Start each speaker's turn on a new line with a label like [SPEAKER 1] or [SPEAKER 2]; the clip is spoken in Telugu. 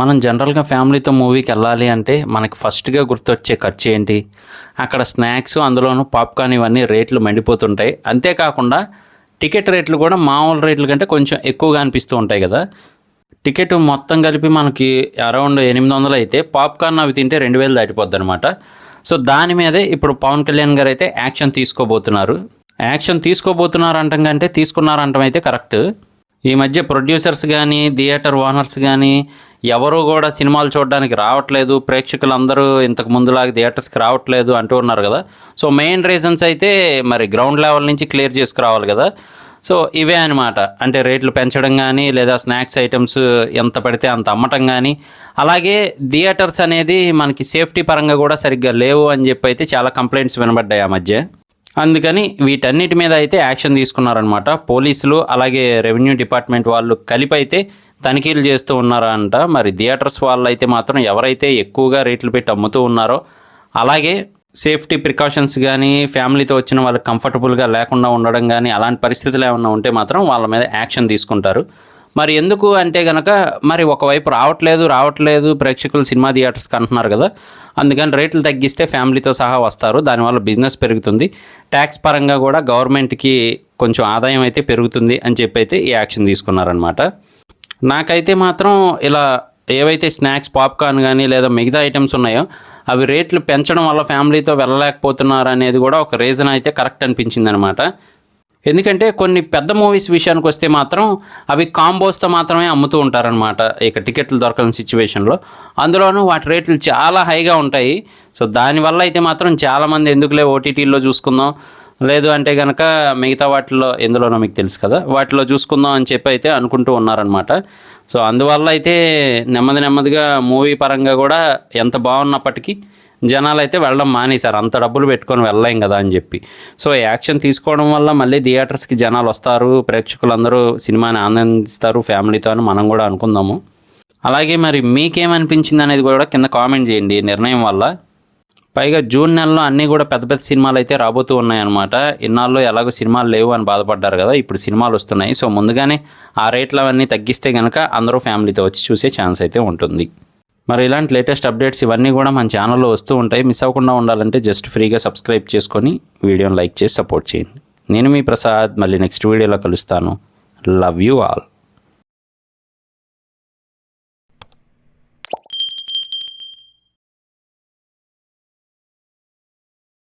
[SPEAKER 1] మనం జనరల్గా ఫ్యామిలీతో మూవీకి వెళ్ళాలి అంటే మనకి ఫస్ట్గా గుర్తొచ్చే ఖర్చు ఏంటి? అక్కడ స్నాక్స్ అందులోనూ పాప్కార్న్ ఇవన్నీ రేట్లు మండిపోతుంటాయి. అంతేకాకుండా టికెట్ రేట్లు కూడా మామూలు రేట్ల కంటే కొంచెం ఎక్కువగా అనిపిస్తూ ఉంటాయి కదా. టికెట్ మొత్తం కలిపి మనకి అరౌండ్ ఎనిమిది వందలు అయితే పాప్కార్న్ అవి తింటే రెండు వేలు దాటిపోద్ది అనమాట సో దాని మీదే ఇప్పుడు పవన్ కళ్యాణ్ గారు అయితే యాక్షన్ తీసుకోబోతున్నారు. యాక్షన్ తీసుకోబోతున్నారు అంటాం కంటే తీసుకున్నారు అయితే కరెక్ట్. ఈ మధ్య ప్రొడ్యూసర్స్ కానీ థియేటర్ ఓనర్స్ కానీ ఎవరు కూడా సినిమాలు చూడడానికి రావట్లేదు. ప్రేక్షకులందరూ ఇంతకు ముందులాగా థియేటర్స్కి రావట్లేదు అంటూ ఉన్నారు కదా. సో మెయిన్ రీజన్స్ అయితే మరి గ్రౌండ్ లెవెల్ నుంచి క్లియర్ చేసుకురావాలి కదా. సో ఇవే అనమాట అంటే రేట్లు పెంచడం కానీ లేదా స్నాక్స్ ఐటమ్స్ ఎంత పడితే అంత అమ్మటం కానీ అలాగే థియేటర్స్ అనేది మనకి సేఫ్టీ పరంగా కూడా సరిగ్గా లేవు అని చెప్పి అయితే చాలా కంప్లైంట్స్ వినబడ్డాయి ఆ మధ్య. అందుకని వీటన్నిటి మీద అయితే యాక్షన్ తీసుకున్నారనమాట పోలీసులు అలాగే రెవెన్యూ డిపార్ట్మెంట్ వాళ్ళు కలిపి అయితే తనిఖీలు చేస్తూ ఉన్నారంట మరి థియేటర్స్ వాళ్ళు అయితే మాత్రం ఎవరైతే ఎక్కువగా రేట్లు పెట్టి అమ్ముతూ ఉన్నారో అలాగే సేఫ్టీ ప్రికాషన్స్ కానీ ఫ్యామిలీతో వచ్చిన వాళ్ళకి కంఫర్టబుల్గా లేకుండా ఉండడం కానీ అలాంటి పరిస్థితులు ఏమైనా ఉంటే మాత్రం వాళ్ళ మీద యాక్షన్ తీసుకుంటారు. మరి ఎందుకు అంటే గనక మరి ఒకవైపు రావట్లేదు రావట్లేదు ప్రేక్షకులు సినిమా థియేటర్స్కి అంటున్నారు కదా అందుకని రేట్లు తగ్గిస్తే ఫ్యామిలీతో సహా వస్తారు దానివల్ల బిజినెస్ పెరుగుతుంది. ట్యాక్స్ పరంగా కూడా గవర్నమెంట్కి కొంచెం ఆదాయం అయితే పెరుగుతుంది అని చెప్పి అయితే ఈ యాక్షన్ తీసుకున్నారనమాట నాకైతే మాత్రం ఇలా ఏవైతే స్నాక్స్ పాప్కార్న్ కానీ లేదా మిగతా ఐటమ్స్ ఉన్నాయో అవి రేట్లు పెంచడం వల్ల ఫ్యామిలీతో వెళ్ళలేకపోతున్నారు అనేది కూడా ఒక రీజన్ అయితే కరెక్ట్ అనిపించింది అనమాట ఎందుకంటే కొన్ని పెద్ద మూవీస్ విషయానికి వస్తే మాత్రం అవి కాంబోస్తో మాత్రమే అమ్ముతూ ఉంటారనమాట. ఇక టికెట్లు దొరకని సిచ్యువేషన్లో అందులోనూ వాటి రేట్లు చాలా హైగా ఉంటాయి. సో దానివల్ల అయితే మాత్రం చాలామంది ఎందుకులే ఓటీటీలో చూసుకుందాం. లేదు అంటే కనుక మిగతా వాటిలో ఎందులోనో మీకు తెలుసు కదా. వాటిలో చూసుకుందాం అని చెప్పి అయితే అనుకుంటూ ఉన్నారనమాట సో అందువల్ల అయితే నెమ్మది నెమ్మదిగా మూవీ పరంగా కూడా ఎంత బాగున్నప్పటికీ జనాలు అయితే వెళ్ళడం మానేశారు. అంత డబ్బులు పెట్టుకొని వెళ్ళలేం కదా అని చెప్పి. సో యాక్షన్ తీసుకోవడం వల్ల మళ్ళీ థియేటర్స్కి జనాలు వస్తారు. ప్రేక్షకులందరూ సినిమాని ఆనందిస్తారు. ఫ్యామిలీతో అని మనం కూడా అనుకుందాము. అలాగే మరి మీకేమనిపించింది అనేది కూడా కింద కామెంట్ చేయండి. నిర్ణయం వల్ల పైగా జూన్ నెలలో అన్నీ కూడా పెద్ద పెద్ద సినిమాలు అయితే రాబోతూ ఉన్నాయన్నమాట. ఇన్నాళ్ళు ఎలాగో సినిమాలు లేవు అని బాధపడ్డారు కదా ఇప్పుడు సినిమాలు వస్తున్నాయి. సో ముందుగానే ఆ రేట్లు అవన్నీ తగ్గిస్తే కనుక అందరూ ఫ్యామిలీతో వచ్చి చూసే ఛాన్స్ అయితే ఉంటుంది. మరి ఇలాంటి లేటెస్ట్ అప్డేట్స్ ఇవన్నీ కూడా మన ఛానల్లో వస్తూ ఉంటాయి. మిస్ అవ్వకుండా ఉండాలంటే జస్ట్ ఫ్రీగా సబ్స్క్రైబ్ చేసుకొని వీడియోని లైక్ చేసి సపోర్ట్ చేయండి. నేను మీ ప్రసాద్ మళ్ళీ నెక్స్ట్ వీడియోలో కలుస్తాను. Love you all.